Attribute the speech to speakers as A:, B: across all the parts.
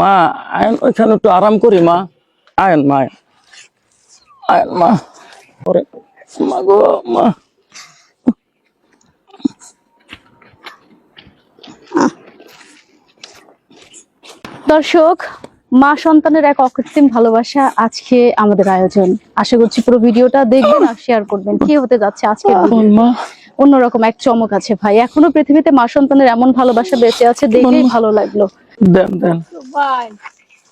A: মা আয়ন ওইখানে একটু আরাম করি মা। আয়ন মা। আয়ন। মা। ওরে মা গো মা।
B: দর্শক মা সন্তানের এক অকৃত্রিম ভালোবাসা আজকে আমাদের আয়োজন। আশা করছি পুরো ভিডিওটা দেখবেন আর শেয়ার করবেন। কি হতে যাচ্ছে আজকে অন্যরকম এক চমক আছে ভাই। এখনও পৃথিবীতে মা সন্তানের এমন ভালোবাসা বেঁচে আছে দেখেই ভালো লাগল।
A: দেন দেন।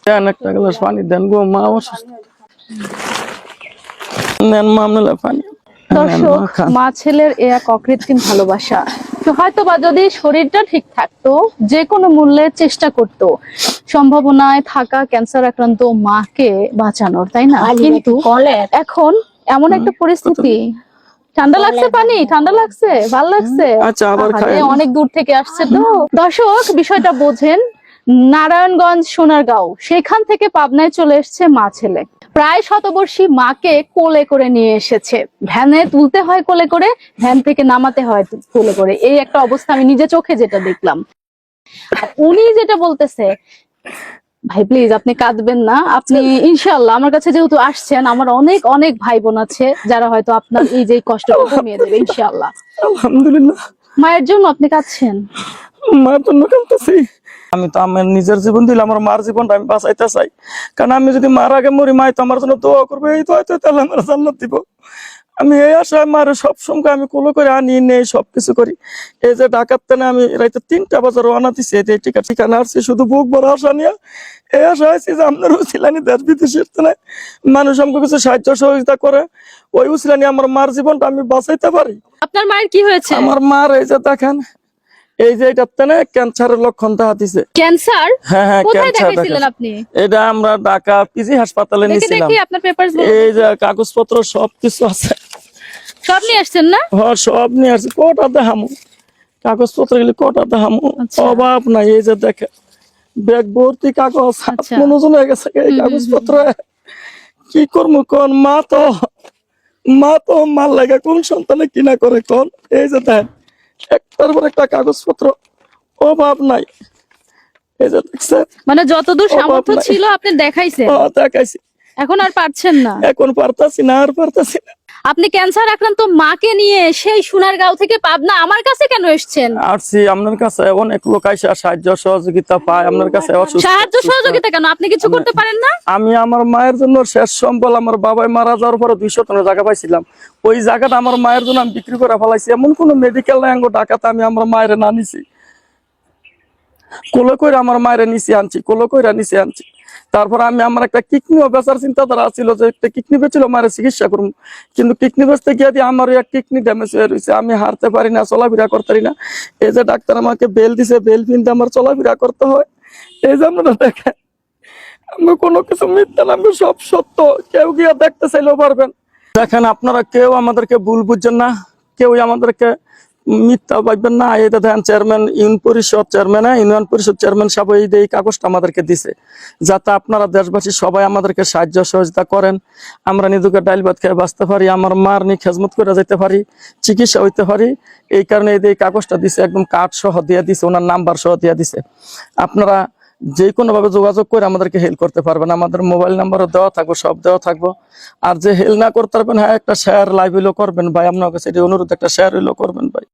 A: দেন একটা গ্লাস পানি দেন গো মা অসুস্থ। নেন মা আপনার পানি।
B: দর্শক
A: মা
B: ছেলের এ এক অকৃত্রিম ভালোবাসা। হয়তো বা যদি শরীরটা ঠিক থাকতো যে কোনো মূল্যে চেষ্টা করত সম্ভাবনায় থাকা ক্যান্সার আক্রান্ত মাকে বাঁচানোর তাই না? কিন্তু এখন এমন একটা পরিস্থিতি। ঠান্ডা লাগছে পানি? ঠান্ডা লাগছে? ভালো লাগছে?
A: আচ্ছা, আবার
B: অনেক দূর থেকে আসছে তো। দর্শক বিষয়টা বোঝেন। নারায়ণগঞ্জ সোনারগাঁও। সেখান থেকে পাবনায় চলে এসেছে মা ছেলে। প্রায় শতবর্ষী মাকে কোলে করে নিয়ে এসেছে। ভ্যানে তুলতে হয় কোলে করে ভ্যান থেকে নামাতে হয় কোলে করে। এই একটা অবস্থা আমি নিজে চোখে যেটা দেখলাম। উনি যেটা বলতেছে ভাই প্লিজ আপনি কাঁদবেন না। আপনি ইনশাল্লাহ আমার কাছে যেহেতু আসছেন আমার অনেক অনেক ভাই বোন আছে যারা হয়তো আপনার এই যে কষ্ট কমিয়ে দেবে ইনশাল্লাহ
A: আলহামদুলিল্লাহ।
B: মায়ের জন্য আপনি কাঁদছেন?
A: মার জন্য কাঁদতেছি। আমি তো আমার নিজের জীবন দিলে আমার মার জীবনটা আমি বাঁচাইতে চাই। কারণ আমি যদি মার আগে মরি মাই তো আমার জন্য দোয়া করবে এই তো হয়তো তাহলে আমার জান্নাত দিব। আমি এই আশায় মারে সব সময় আমি কোলো করে আনি নেই সবকিছু করি। এই যে ডাকাত না আমি রাইতে তিনটা বাজার রওনা দিছি এই যে টিকা ঠিকানা আসছি শুধু বুক বড় আশা নিয়ে। এই আশা হয়েছে যে আপনার উচিলানি দেশ বিদেশের না মানুষ আমাকে কিছু সাহায্য সহযোগিতা করে। ওই উচিলানি আমার মার জীবনটা আমি বাঁচাইতে পারি।
B: আপনার মায়ের কি হয়েছে?
A: আমার মার এই যে দেখেন এই যে এটা না ক্যান্সারের লক্ষণ দেখা দিছে
B: ক্যান্সার?
A: হ্যাঁ হ্যাঁ
B: কোথায়
A: ক্যান্সার
B: আপনি?
A: এটা আমরা ঢাকা পিজি হাসপাতালে
B: দেখি আপনার পেপারস
A: এই যে কাগজপত্র সবকিছু আছে।
B: সব নিয়ে আসছেন না?
A: হ্যাঁ সব নিয়ে আসছি। কটা দেখামু? কাগজপত্র গুলি কটা দেখামু?
B: আচ্ছা।
A: অভাব নাই এই যে দেখে ব্যাগ ভর্তি কাগজ
B: আচ্ছা।
A: মনোজন হয়ে গেছে এই কাগজপত্র। কি করব কোন? মা তো মা তো মার লাগে কোন সন্তানে কিনা করে কোন? এই যে দেখ একটার পর একটা কাগজপত্র অভাব নাই। এই যে দেখছেন
B: মানে যতদূর সামর্থ্য ছিল আপনি দেখাইছেন।
A: ও, দেখাইছি।
B: এখন আর পারছেন না।
A: এখন পারতাছি না আর পারতাছি না।
B: আপনি ক্যান্সার আক্রান্ত মাকে নিয়ে সেই সোনার সোনারগাঁও থেকে পাবনা আমার কাছে কেন এসেছেন?
A: আসছি আপনার কাছে অনেক লোক আইসা সাহায্য সহযোগিতা পায় আপনার কাছে
B: সাহায্য সহযোগিতা কেন? আপনি কিছু করতে পারেন না?
A: আমি আমার মায়ের জন্য শেষ সম্বল আমার বাবাই মারা যাওয়ার পরে দুইশো টনের জায়গা পাইছিলাম। ওই জায়গাটা আমার মায়ের জন্য আমি বিক্রি করে ফেলাইছি। এমন কোনো মেডিকেল নাই ডাকাতে আমি আমার মায়ের না নিছি। কোলো কইরা আমার মায়ের নিচে আনছি কোলো কইরা নিচে আনছি। তারপর আমি আমার একটা কিডনিও বেচার চিন্তাধারা ছিল যে একটা কিডনি বেছিল মায়ের চিকিৎসা করব কিন্তু কিডনি বেচতে গিয়ে দিয়ে আমার এক কিডনি ড্যামেজ হয়ে রয়েছে আমি হারতে পারি না, চলাফেরা করতে পারি না। এই যে ডাক্তার আমাকে বেল দিছে বেল কিনতে আমার চলাফেরা করতে হয়। এই যে আপনারা দেখেন, আমি কোনো কিছু মিথ্যা না, আমি সব সত্য। কেউ গিয়ে দেখতে চাইলেও পারবেন। দেখেন, আপনারা কেউ আমাদেরকে ভুল বুঝছেন না। কেউ আমাদেরকে মিথ্যা ভাববেন না। এই দেখেন চেয়ারম্যান ইউনিয়ন পরিষদ চেয়ারম্যান ইউনিয়ন পরিষদ চেয়ারম্যান সাহেব এই এই কাগজটা আমাদেরকে দিছে, যাতে আপনারা দেশবাসী সবাই আমাদেরকে সাহায্য সহযোগিতা করেন। আমরা নিজেকে ডাইল ভাত খেয়ে বাঁচতে পারি, আমার মার নিয়ে খেজমত করে যেতে পারি, চিকিৎসা হইতে পারি। এই কারণে এই কাগজটা দিছে, একদম কার্ড সহ দিয়ে দিছে, ওনার নাম্বার সহ দিয়ে দিছে। আপনারা যে কোনো ভাবে যোগাযোগ করে আমাদেরকে হেল্প করতে পারবেন। আমাদের মোবাইল নাম্বারও দেওয়া থাকব, সব দেওয়া থাকব। আর যে হেল্প না করতে পারবেন হ্যাঁ একটা শেয়ার লাইভ হইলেও করবেন। ভাই, আপনার কাছে এটি অনুরোধ, একটা শেয়ার হইলেও করবেন, ভাই।